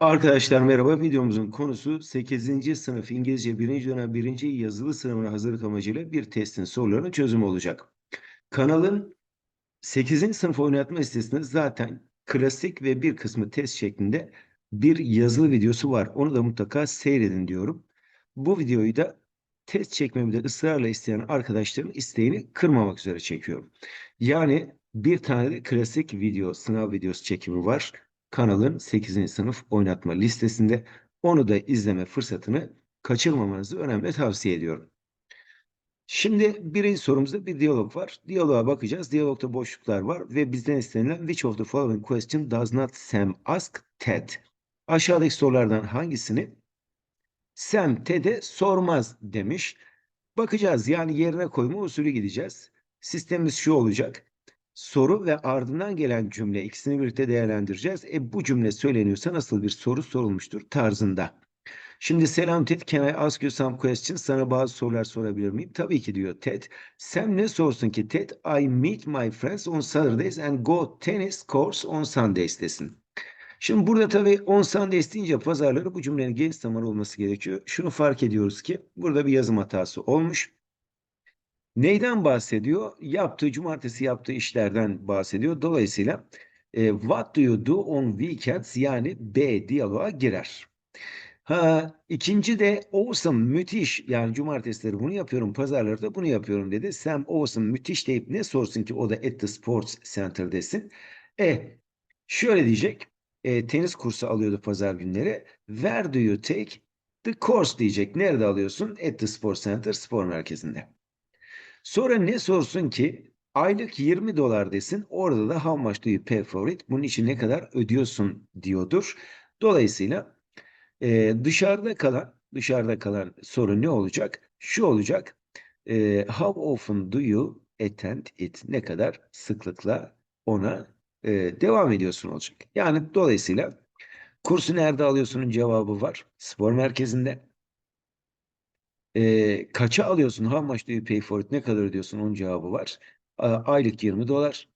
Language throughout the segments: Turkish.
Arkadaşlar merhaba. Videomuzun konusu 8. sınıf İngilizce 1. dönem 1. yazılı sınavına hazırlık amacıyla bir testin sorularının çözümü olacak. Kanalın 8. sınıf oynatma listesinde zaten klasik ve bir kısmı test şeklinde bir yazılı videosu var. Onu da mutlaka seyredin diyorum. Bu videoyu da test çekmemi de ısrarla isteyen arkadaşların isteğini kırmamak üzere çekiyorum. Yani bir tane de klasik video, sınav videosu çekimi var kanalın 8. sınıf oynatma listesinde. Onu da izleme fırsatını kaçırmamanızı önemli tavsiye ediyorum. Şimdi birinci sorumuzda bir diyalog var. Diyaloğa bakacağız. Diyalogda boşluklar var ve bizden istenilen which of the following question does not Sam ask Ted? Aşağıdaki sorulardan hangisini Sam Ted'e sormaz demiş. Bakacağız yani yerine koyma usulü gideceğiz. Sistemimiz şu olacak soru ve ardından gelen cümle ikisini birlikte değerlendireceğiz. E bu cümle söyleniyorsa nasıl bir soru sorulmuştur tarzında. Şimdi selam Ted, can I ask you some questions? Sana bazı sorular sorabilir miyim? Tabii ki diyor Ted. Sen ne sorsun ki Ted? I meet my friends on Saturdays and go tennis course on Sundays desin. Şimdi burada tabii on Sundays deyince pazarları bu cümlenin genç zamanı olması gerekiyor. Şunu fark ediyoruz ki burada bir yazım hatası olmuş. Neyden bahsediyor? Yaptığı, cumartesi yaptığı işlerden bahsediyor. Dolayısıyla e, what do you do on weekends yani B diyaloğa girer. Ha, ikinci de awesome, müthiş. Yani cumartesileri bunu yapıyorum, pazarları da bunu yapıyorum dedi. Sam awesome, müthiş deyip ne sorsun ki o da at the sports center desin. E, şöyle diyecek. E, tenis kursu alıyordu pazar günleri. Where do you take the course diyecek. Nerede alıyorsun? At the sports center, spor merkezinde. Sonra ne sorsun ki aylık 20 dolar desin. Orada da how much do you pay for it? Bunun için ne kadar ödüyorsun diyordur. Dolayısıyla e, dışarıda kalan dışarıda kalan soru ne olacak? Şu olacak. E, how often do you attend it? Ne kadar sıklıkla ona e, devam ediyorsun olacak. Yani dolayısıyla kursu nerede alıyorsunun cevabı var. Spor merkezinde. E, kaça alıyorsun? How much do you pay for it? Ne kadar ödüyorsun? Onun cevabı var. A, aylık 20 dolar.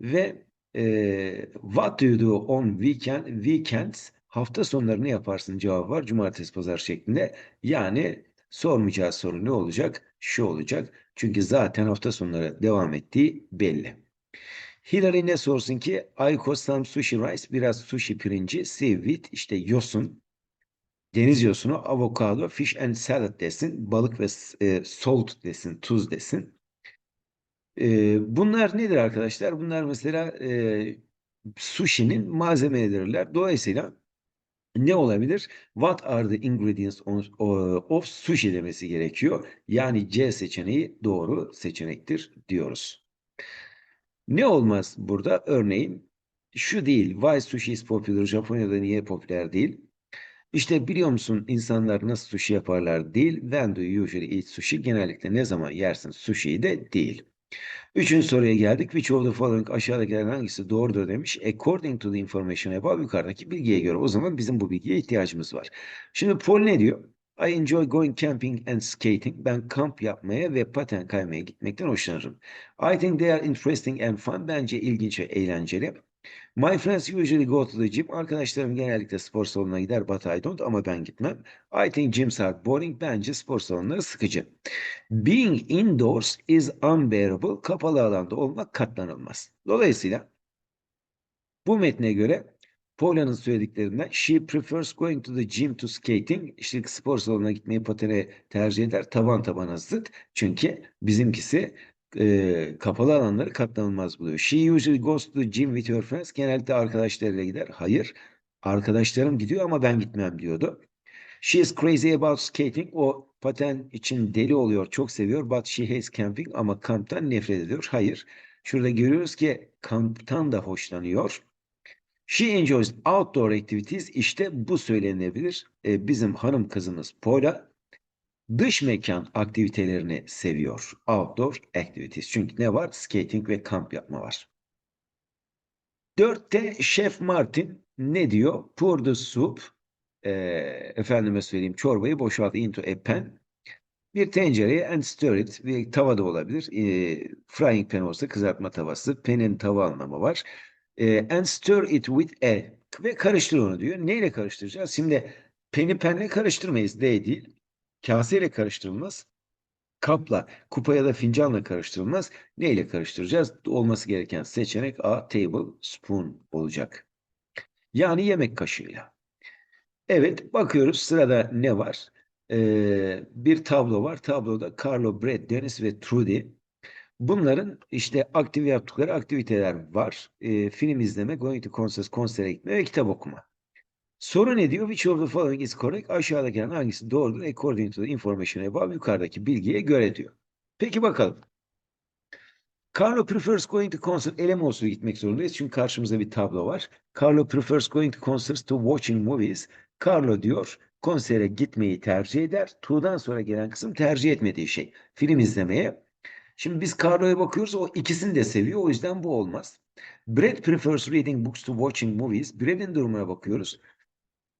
Ve e, what do you do on weekend? Weekends hafta sonları ne yaparsın cevabı var. Cumartesi pazar şeklinde. Yani sormayacağı soru ne olacak? Şu olacak. Çünkü zaten hafta sonları devam ettiği belli. Hillary ne sorsun ki? I cost some sushi rice. Biraz sushi pirinci. Seaweed işte yosun deniz yosunu, avokado, fish and salad desin, balık ve e, salt desin, tuz desin. E, bunlar nedir arkadaşlar? Bunlar mesela e, sushi'nin malzemeleridirler. Dolayısıyla ne olabilir? What are the ingredients of, sushi demesi gerekiyor. Yani C seçeneği doğru seçenektir diyoruz. Ne olmaz burada? Örneğin şu değil. Why sushi is popular? Japonya'da niye popüler değil? İşte biliyor musun insanlar nasıl sushi yaparlar değil. When do you usually eat sushi? Genellikle ne zaman yersin sushi'yi de değil. Üçüncü soruya geldik. Which of the following aşağıdakilerden hangisi doğrudur demiş. According to the information above yukarıdaki bilgiye göre. O zaman bizim bu bilgiye ihtiyacımız var. Şimdi Paul ne diyor? I enjoy going camping and skating. Ben kamp yapmaya ve paten kaymaya gitmekten hoşlanırım. I think they are interesting and fun. Bence ilginç ve eğlenceli. My friends usually go to the gym. Arkadaşlarım genellikle spor salonuna gider but I don't ama ben gitmem. I think gyms are boring. Bence spor salonları sıkıcı. Being indoors is unbearable. Kapalı alanda olmak katlanılmaz. Dolayısıyla bu metne göre Paula'nın söylediklerinden she prefers going to the gym to skating. İşte spor salonuna gitmeyi patene tercih eder. Taban tabana zıt. Çünkü bizimkisi e, kapalı alanları katlanılmaz buluyor. She usually goes to the gym with her friends. Genellikle arkadaşlarıyla gider. Hayır. Arkadaşlarım gidiyor ama ben gitmem diyordu. She is crazy about skating. O paten için deli oluyor. Çok seviyor. But she hates camping. Ama kamptan nefret ediyor. Hayır. Şurada görüyoruz ki kamptan da hoşlanıyor. She enjoys outdoor activities. İşte bu söylenebilir. E, bizim hanım kızımız Paula dış mekan aktivitelerini seviyor. Outdoor activities. Çünkü ne var? Skating ve kamp yapma var. Dörtte Chef Martin ne diyor? Pour the soup. E, efendime söyleyeyim çorbayı boşalt into a pan. Bir tencereye and stir it. Bir tava da olabilir. E, frying pan olsa kızartma tavası. Pan'in tava anlamı var. E, and stir it with a Ve karıştır onu diyor. Neyle karıştıracağız? Şimdi peni penle karıştırmayız. D değil. Kaseyle karıştırılmaz. Kapla, kupa ya da fincanla karıştırılmaz. Neyle karıştıracağız? Olması gereken seçenek A. Table spoon olacak. Yani yemek kaşığıyla. Evet, bakıyoruz sırada ne var? Ee, bir tablo var. Tabloda Carlo, Brett, Dennis ve Trudy. Bunların işte aktif yaptıkları aktiviteler var. Ee, film izleme, going to concerts, konsere gitme ve kitap okuma. Soru ne diyor? Which of the following is correct? Aşağıdakilerden hangisi doğrudur? According to the information above, yukarıdaki bilgiye göre diyor. Peki bakalım. Carlo prefers going to concert. Eleme usulü gitmek zorundayız. Çünkü karşımızda bir tablo var. Carlo prefers going to concerts to watching movies. Carlo diyor konsere gitmeyi tercih eder. To'dan sonra gelen kısım tercih etmediği şey. Film izlemeye. Şimdi biz Carlo'ya bakıyoruz. O ikisini de seviyor. O yüzden bu olmaz. Brad prefers reading books to watching movies. Brad'in durumuna bakıyoruz.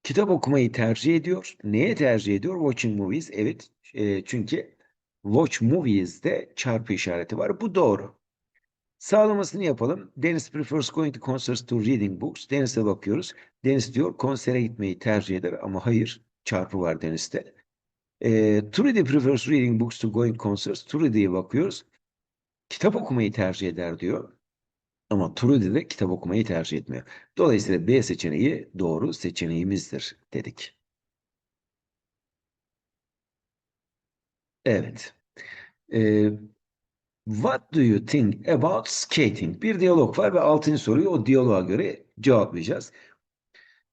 Kitap okumayı tercih ediyor. Neye tercih ediyor? Watching movies. Evet. e, çünkü watch movies'de çarpı işareti var. Bu doğru. Sağlamasını yapalım. Dennis prefers going to concerts to reading books. Dennis'e bakıyoruz. Dennis diyor konsere gitmeyi tercih eder ama hayır. Çarpı var Dennis'te. E, Trudy prefers reading books to going concerts. Trudy'ye bakıyoruz. Kitap okumayı tercih eder diyor. Ama Trudy de kitap okumayı tercih etmiyor. Dolayısıyla B seçeneği doğru seçeneğimizdir dedik. Evet. Ee, what do you think about skating? Bir diyalog var ve altıncı soruyu o diyaloğa göre cevaplayacağız.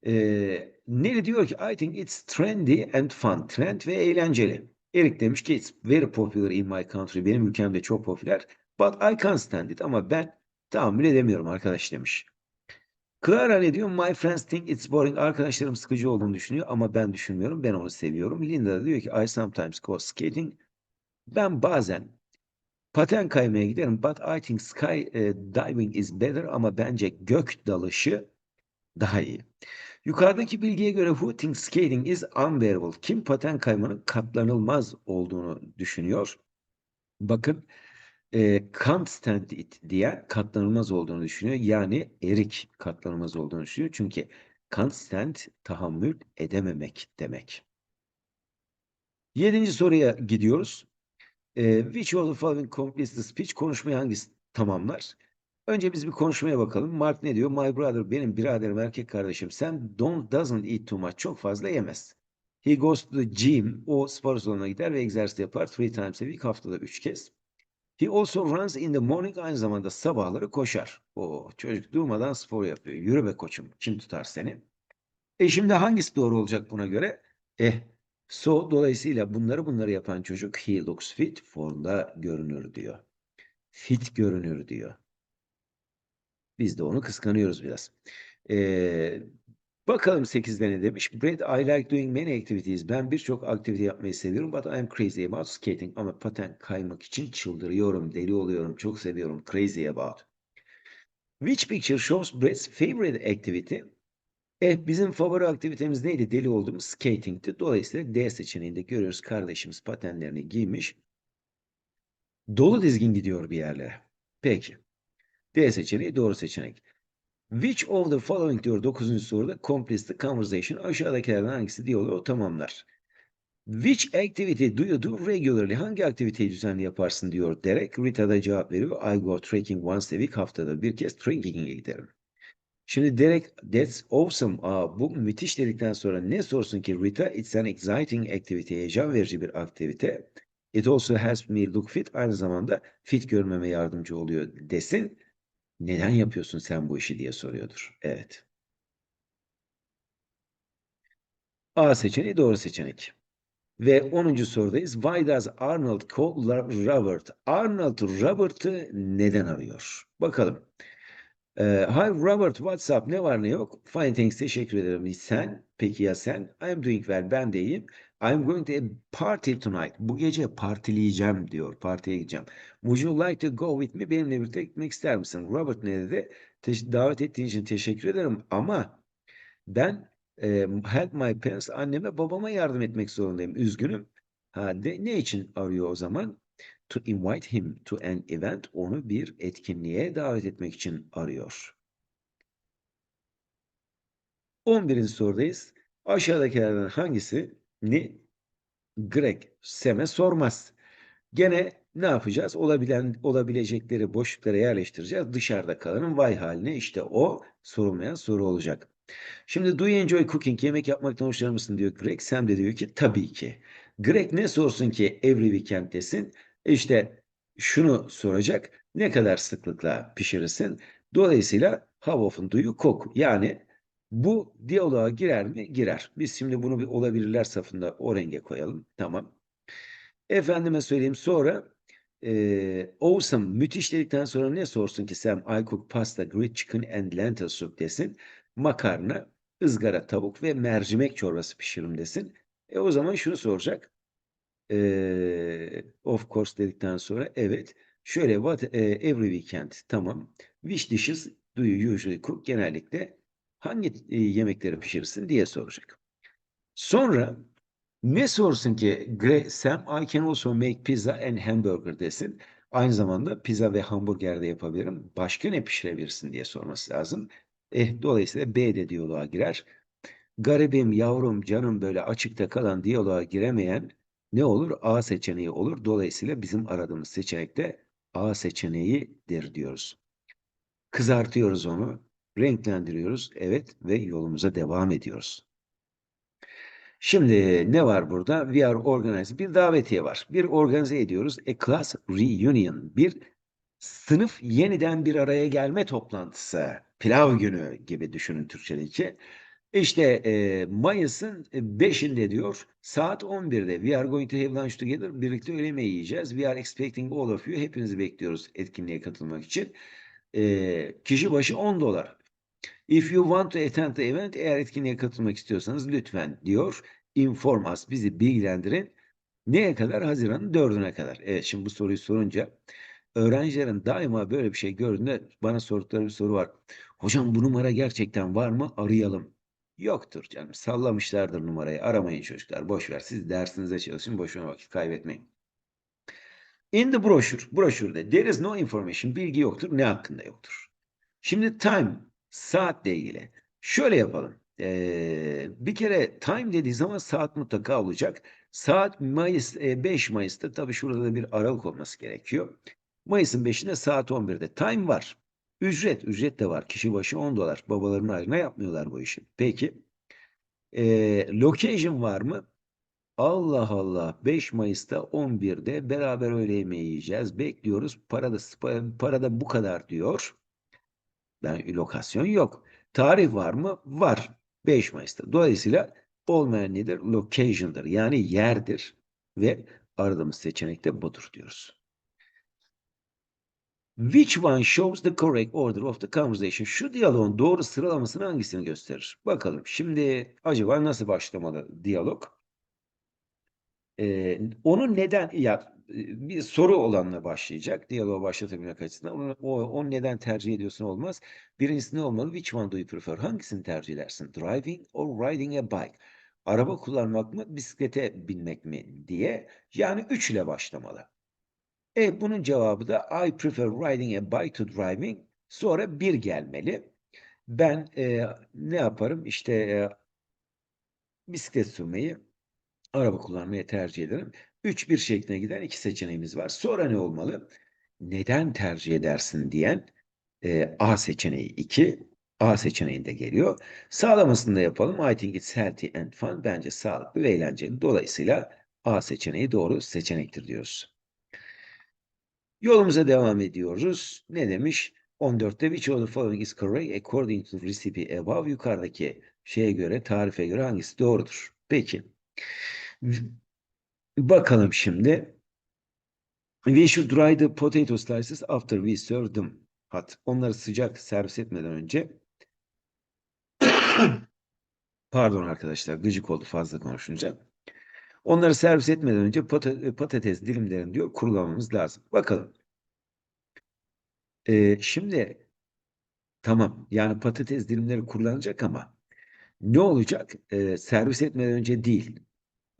Ee, Neri diyor ki I think it's trendy and fun. Trend ve eğlenceli. Erik demiş ki it's very popular in my country. Benim ülkemde çok popüler. But I can't stand it. Ama ben tahammül edemiyorum arkadaş demiş. Clara ne diyor? My friends think it's boring. Arkadaşlarım sıkıcı olduğunu düşünüyor ama ben düşünmüyorum. Ben onu seviyorum. Linda da diyor ki I sometimes go skating. Ben bazen paten kaymaya giderim. But I think sky eh, diving is better. Ama bence gök dalışı daha iyi. Yukarıdaki bilgiye göre who thinks skating is unbearable? Kim paten kaymanın katlanılmaz olduğunu düşünüyor? Bakın e, can't stand it diye katlanılmaz olduğunu düşünüyor. Yani erik katlanılmaz olduğunu düşünüyor. Çünkü can't stand tahammül edememek demek. Yedinci soruya gidiyoruz. E, which of the following completes the speech? Konuşmayı hangisi tamamlar? Önce biz bir konuşmaya bakalım. Mark ne diyor? My brother, benim biraderim, erkek kardeşim. Sen don't doesn't eat too much. Çok fazla yemez. He goes to the gym. O spor salonuna gider ve egzersiz yapar. Three times a week. Haftada üç kez. He also runs in the morning. Aynı zamanda sabahları koşar. O çocuk durmadan spor yapıyor. Yürü be koçum. Kim tutar seni? E şimdi hangisi doğru olacak buna göre? Eh, so dolayısıyla bunları bunları yapan çocuk he looks fit, formda görünür diyor. Fit görünür diyor. Biz de onu kıskanıyoruz biraz. Ee, bakalım 8'de ne demiş? Brad, I like doing many activities. Ben birçok aktivite yapmayı seviyorum. But I'm crazy about skating. Ama paten kaymak için çıldırıyorum, deli oluyorum, çok seviyorum. Crazy about. Which picture shows Brad's favorite activity? Eh, bizim favori aktivitemiz neydi? Deli olduğumuz skating'ti. Dolayısıyla D seçeneğinde görüyoruz kardeşimiz patenlerini giymiş. Dolu dizgin gidiyor bir yerlere. Peki. D seçeneği doğru seçenek. Which of the following diyor 9. soruda completes the conversation. Aşağıdakilerden hangisi diyaloğu tamamlar. Which activity do you do regularly? Hangi aktiviteyi düzenli yaparsın diyor Derek. Rita da cevap veriyor. I go trekking once a week. Haftada bir kez trekking'e giderim. Şimdi Derek that's awesome. Aa, bu müthiş dedikten sonra ne sorsun ki Rita? It's an exciting activity. Heyecan verici bir aktivite. It also helps me look fit. Aynı zamanda fit görmeme yardımcı oluyor desin. Neden yapıyorsun sen bu işi diye soruyordur. Evet. A seçeneği doğru seçenek. Ve 10. sorudayız. Why does Arnold call Robert? Arnold Robert'ı neden arıyor? Bakalım. Ee, Hi Robert, what's up? Ne var ne yok? Fine thanks, teşekkür ederim. Sen? Peki ya sen? I'm doing well, ben de iyiyim. I'm going to a party tonight. Bu gece partileyeceğim diyor. Partiye gideceğim. Would you like to go with me? Benimle birlikte gitmek ister misin? Robert ne dedi? Davet ettiğin için teşekkür ederim ama ben e, help my parents, anneme babama yardım etmek zorundayım. Üzgünüm. Ha, de, ne için arıyor o zaman? To invite him to an event, onu bir etkinliğe davet etmek için arıyor. 11. sorudayız. Aşağıdakilerden hangisi ni Greg Sem'e sormaz. Gene ne yapacağız? Olabilen, olabilecekleri boşluklara yerleştireceğiz. Dışarıda kalanın vay haline işte o sorulmayan soru olacak. Şimdi do you enjoy cooking? Yemek yapmaktan hoşlanır mısın diyor Greg. Sam de diyor ki tabii ki. Greg ne sorsun ki every weekend'tesin? İşte şunu soracak. Ne kadar sıklıkla pişirirsin? Dolayısıyla how often do you cook? Yani bu diyaloğa girer mi? Girer. Biz şimdi bunu bir olabilirler safında o renge koyalım. Tamam. Efendime söyleyeyim sonra e, awesome, müthiş dedikten sonra ne sorsun ki Sam? I cook pasta, grilled chicken and lentil soup desin. Makarna, ızgara tavuk ve mercimek çorbası pişiririm desin. E o zaman şunu soracak. E, of course dedikten sonra evet. Şöyle what e, every weekend tamam. Which dishes do you usually cook? Genellikle hangi e, yemekleri pişirirsin diye soracak. Sonra ne sorsun ki Gre Sam I can also make pizza and hamburger desin. Aynı zamanda pizza ve hamburger de yapabilirim. Başka ne pişirebilirsin diye sorması lazım. Eh, dolayısıyla B de diyaloğa girer. Garibim, yavrum, canım böyle açıkta kalan diyaloğa giremeyen ne olur? A seçeneği olur. Dolayısıyla bizim aradığımız seçenek de A seçeneğidir diyoruz. Kızartıyoruz onu, renklendiriyoruz. Evet ve yolumuza devam ediyoruz. Şimdi ne var burada? We are organized. Bir davetiye var. Bir organize ediyoruz. A class reunion. Bir sınıf yeniden bir araya gelme toplantısı. Pilav günü gibi düşünün Türkçedeki. İşte e, Mayıs'ın 5'inde diyor saat 11'de we are going to have lunch together birlikte öğle yemeği yiyeceğiz. We are expecting all of you. Hepinizi bekliyoruz etkinliğe katılmak için. E, kişi başı 10 dolar. If you want to attend the event, eğer etkinliğe katılmak istiyorsanız lütfen diyor. Inform us, bizi bilgilendirin. Neye kadar? Haziran'ın 4'üne kadar. Evet şimdi bu soruyu sorunca öğrencilerin daima böyle bir şey gördüğünde bana sordukları bir soru var. Hocam bu numara gerçekten var mı? Arayalım. Yoktur canım. Sallamışlardır numarayı. Aramayın çocuklar. Boş ver. Siz dersinize çalışın. Boşuna vakit kaybetmeyin. In the brochure, broşürde there is no information, bilgi yoktur. Ne hakkında yoktur? Şimdi time, saatle ilgili. Şöyle yapalım. Ee, bir kere time dediği zaman saat mutlaka olacak. Saat Mayıs, e, 5 Mayıs'ta tabii şurada da bir aralık olması gerekiyor. Mayıs'ın 5'inde saat 11'de. Time var. Ücret, ücret de var. Kişi başı 10 dolar. Babaların ayrına yapmıyorlar bu işi. Peki. Ee, location var mı? Allah Allah 5 Mayıs'ta 11'de beraber öğle yemeği yiyeceğiz. Bekliyoruz. Para da, para da bu kadar diyor. Yani lokasyon yok. Tarih var mı? Var. 5 Mayıs'ta. Dolayısıyla olmayan nedir? Location'dır. Yani yerdir. Ve aradığımız seçenek de budur diyoruz. Which one shows the correct order of the conversation? Şu diyaloğun doğru sıralamasını hangisini gösterir? Bakalım. Şimdi acaba nasıl başlamalı diyalog? Ee, onu neden ya bir soru olanla başlayacak. Diyaloğu başlatabilmek açısından. O, onu neden tercih ediyorsun olmaz. Birincisi ne olmalı? Which one do you prefer? Hangisini tercih edersin? Driving or riding a bike? Araba kullanmak mı, bisiklete binmek mi diye. Yani üç ile başlamalı. E bunun cevabı da I prefer riding a bike to driving. Sonra bir gelmeli. Ben e, ne yaparım? İşte e, bisiklet sürmeyi, araba kullanmayı tercih ederim. 3-1 şeklinde giden iki seçeneğimiz var. Sonra ne olmalı? Neden tercih edersin diyen e, A seçeneği 2. A seçeneğinde geliyor. Sağlamasını da yapalım. I think it's healthy and fun. Bence sağlıklı ve eğlenceli. Dolayısıyla A seçeneği doğru seçenektir diyoruz. Yolumuza devam ediyoruz. Ne demiş? 14'te which of the following is correct according to the recipe above? Yukarıdaki şeye göre, tarife göre hangisi doğrudur? Peki. Bakalım şimdi. We should dry the potato slices after we serve them hot. Onları sıcak servis etmeden önce pardon arkadaşlar gıcık oldu fazla konuşunca. Onları servis etmeden önce patates dilimlerini diyor kurulamamız lazım. Bakalım. Ee, şimdi tamam yani patates dilimleri kurulanacak ama ne olacak? Ee, servis etmeden önce değil.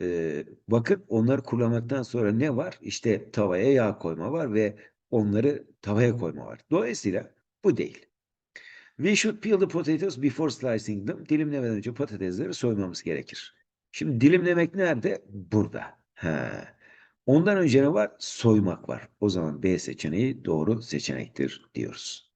Ee, bakın onları kullanmaktan sonra ne var? İşte tavaya yağ koyma var ve onları tavaya koyma var. Dolayısıyla bu değil. We should peel the potatoes before slicing them. Dilimlemeden önce patatesleri soymamız gerekir. Şimdi dilimlemek nerede? Burada. Ha. Ondan önce ne var? Soymak var. O zaman B seçeneği doğru seçenektir diyoruz.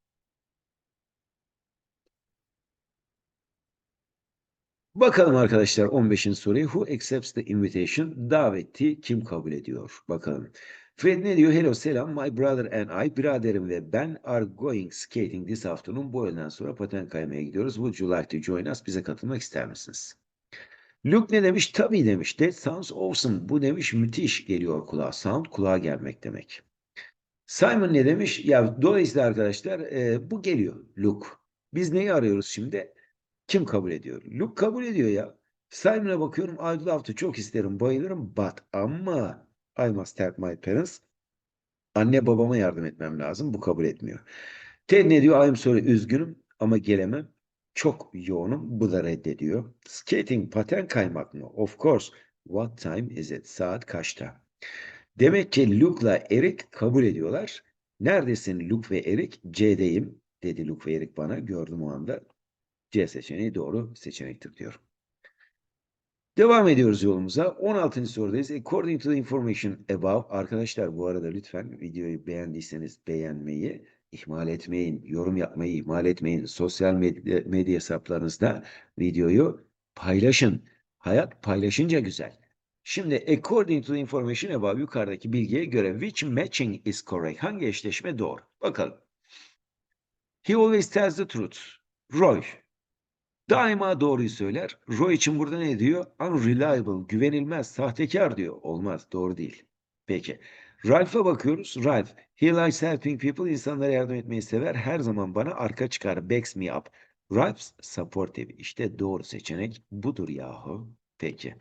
Bakalım arkadaşlar 15. soruyu. Who accepts the invitation? Daveti kim kabul ediyor? Bakalım. Fred ne diyor? Hello selam. My brother and I, biraderim ve ben are going skating this afternoon. Bu öğleden sonra paten kaymaya gidiyoruz. Would you like to join us? Bize katılmak ister misiniz? Luke ne demiş? Tabii demiş. That sounds awesome. Bu demiş müthiş geliyor kulağa. Sound kulağa gelmek demek. Simon ne demiş? Ya dolayısıyla arkadaşlar e, bu geliyor. Luke. Biz neyi arıyoruz şimdi? Kim kabul ediyor? Luke kabul ediyor ya. Simon'a bakıyorum. I'd love to çok isterim. Bayılırım. But ama I must help my parents. Anne babama yardım etmem lazım. Bu kabul etmiyor. Ted ne diyor? I'm sorry. Üzgünüm ama gelemem. Çok yoğunum. Bu da reddediyor. Skating, paten kaymak mı? Of course. What time is it? Saat kaçta? Demek ki Luke'la Eric kabul ediyorlar. Neredesin Luke ve Eric? C'deyim dedi Luke ve Eric bana. Gördüm o anda. C seçeneği doğru seçenektir diyorum. Devam ediyoruz yolumuza. 16. sorudayız. According to the information above. Arkadaşlar bu arada lütfen videoyu beğendiyseniz beğenmeyi ihmal etmeyin. Yorum yapmayı ihmal etmeyin. Sosyal medya, medya hesaplarınızda videoyu paylaşın. Hayat paylaşınca güzel. Şimdi according to the information above yukarıdaki bilgiye göre which matching is correct? Hangi eşleşme doğru? Bakalım. He always tells the truth. Roy. Daima doğruyu söyler. Roy için burada ne diyor? Unreliable, güvenilmez, sahtekar diyor. Olmaz, doğru değil. Peki. Ralph'a bakıyoruz. Ralph, he likes helping people. İnsanlara yardım etmeyi sever. Her zaman bana arka çıkar. Backs me up. Ralph supportive. İşte doğru seçenek budur yahu. Peki.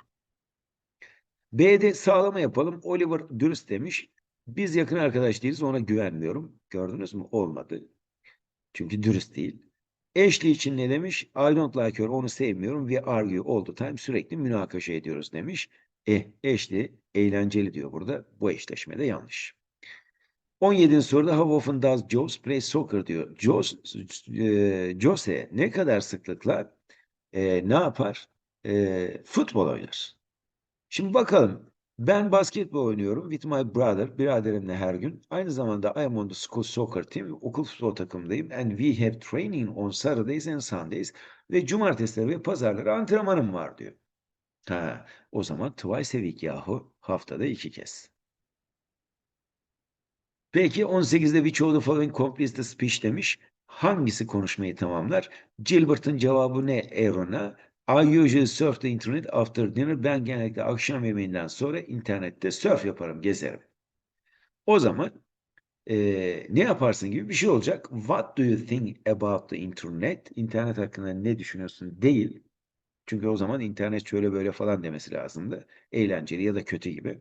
B'de sağlama yapalım. Oliver dürüst demiş. Biz yakın arkadaş değiliz. Ona güvenmiyorum. Gördünüz mü? Olmadı. Çünkü dürüst değil. Ashley için ne demiş? I don't like her. Onu sevmiyorum. We argue all the time. Sürekli münakaşa ediyoruz demiş. E, Ashley eğlenceli diyor burada. Bu eşleşmede yanlış. 17. soruda how often does Jose play soccer diyor. Jose, e, Jose ne kadar sıklıkla e, ne yapar? E, futbol oynar. Şimdi bakalım. Ben basketbol oynuyorum with my brother, biraderimle her gün. Aynı zamanda I am on the school soccer team, okul futbol takımındayım. And we have training on Saturdays and Sundays. Ve cumartesileri ve pazarları antrenmanım var diyor. Ha, o zaman twice a week yahu. Haftada iki kez. Peki 18'de which of the following completes the speech demiş. Hangisi konuşmayı tamamlar? Gilbert'ın cevabı ne Aaron'a? I usually surf the internet after dinner. Ben genellikle akşam yemeğinden sonra internette surf yaparım, gezerim. O zaman e, ne yaparsın gibi bir şey olacak. What do you think about the internet? İnternet hakkında ne düşünüyorsun değil. Çünkü o zaman internet şöyle böyle falan demesi lazımdı. Eğlenceli ya da kötü gibi.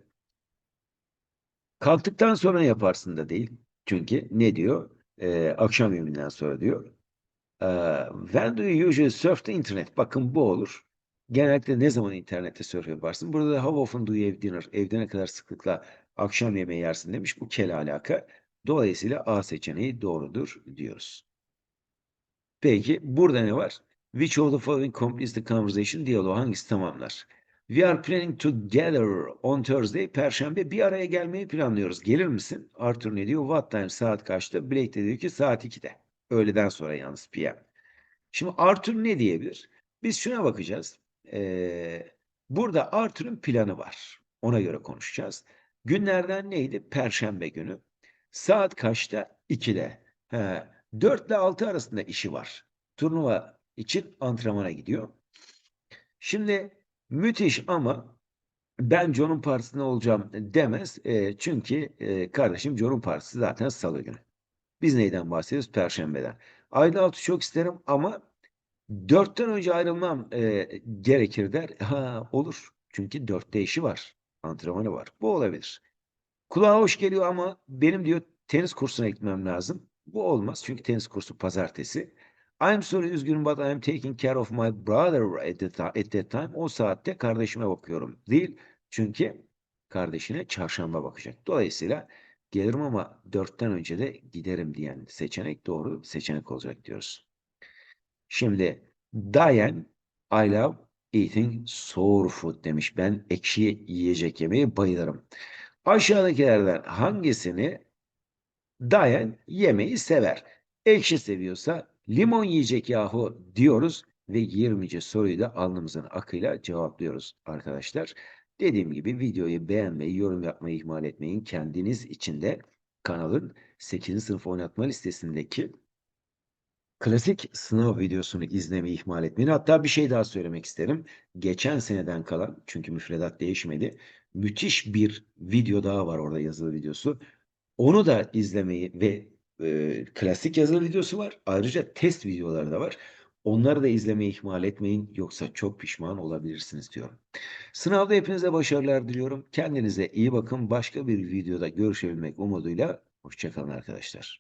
Kalktıktan sonra yaparsın da değil. Çünkü ne diyor? Ee, akşam yemeğinden sonra diyor. Ee, when do you usually surf the internet? Bakın bu olur. Genellikle ne zaman internette surf yaparsın? Burada da how often do you have dinner? Evde ne kadar sıklıkla akşam yemeği yersin demiş. Bu kel alaka. Dolayısıyla A seçeneği doğrudur diyoruz. Peki burada ne var? Which of the following completes the conversation? Diyaloğu hangisi tamamlar? We are planning to gather on Thursday. Perşembe bir araya gelmeyi planlıyoruz. Gelir misin? Arthur ne diyor? What time? Saat kaçta? Blake de diyor ki saat 2'de. Öğleden sonra yalnız PM. Şimdi Arthur ne diyebilir? Biz şuna bakacağız. Ee, burada Arthur'un planı var. Ona göre konuşacağız. Günlerden neydi? Perşembe günü. Saat kaçta? 2'de. He, 4 ile 6 arasında işi var. Turnuva için antrenmana gidiyor. Şimdi müthiş ama ben John'un partisinde olacağım demez. E, çünkü e, kardeşim John'un partisi zaten salı günü. Biz neyden bahsediyoruz? Perşembeden. Ayda altı çok isterim ama dörtten önce ayrılmam e, gerekir der. Ha olur. Çünkü dörtte işi var. Antrenmanı var. Bu olabilir. Kulağa hoş geliyor ama benim diyor tenis kursuna gitmem lazım. Bu olmaz çünkü tenis kursu pazartesi. I'm sorry üzgünüm but I'm taking care of my brother at, the at that time. O saatte kardeşime bakıyorum. Değil. Çünkü kardeşine çarşamba bakacak. Dolayısıyla gelirim ama dörtten önce de giderim diyen seçenek doğru seçenek olacak diyoruz. Şimdi Diane I love eating sour food demiş. Ben ekşi yiyecek yemeyi bayılırım. Aşağıdakilerden hangisini Diane yemeyi sever? Ekşi seviyorsa limon yiyecek yahu diyoruz ve 20. soruyu da alnımızın akıyla cevaplıyoruz arkadaşlar. Dediğim gibi videoyu beğenmeyi, yorum yapmayı ihmal etmeyin. Kendiniz için de kanalın 8. sınıf oynatma listesindeki klasik sınav videosunu izlemeyi ihmal etmeyin. Hatta bir şey daha söylemek isterim. Geçen seneden kalan, çünkü müfredat değişmedi, müthiş bir video daha var orada yazılı videosu. Onu da izlemeyi ve e, klasik yazılı videosu var. Ayrıca test videoları da var. Onları da izlemeyi ihmal etmeyin. Yoksa çok pişman olabilirsiniz diyorum. Sınavda hepinize başarılar diliyorum. Kendinize iyi bakın. Başka bir videoda görüşebilmek umuduyla. Hoşçakalın arkadaşlar.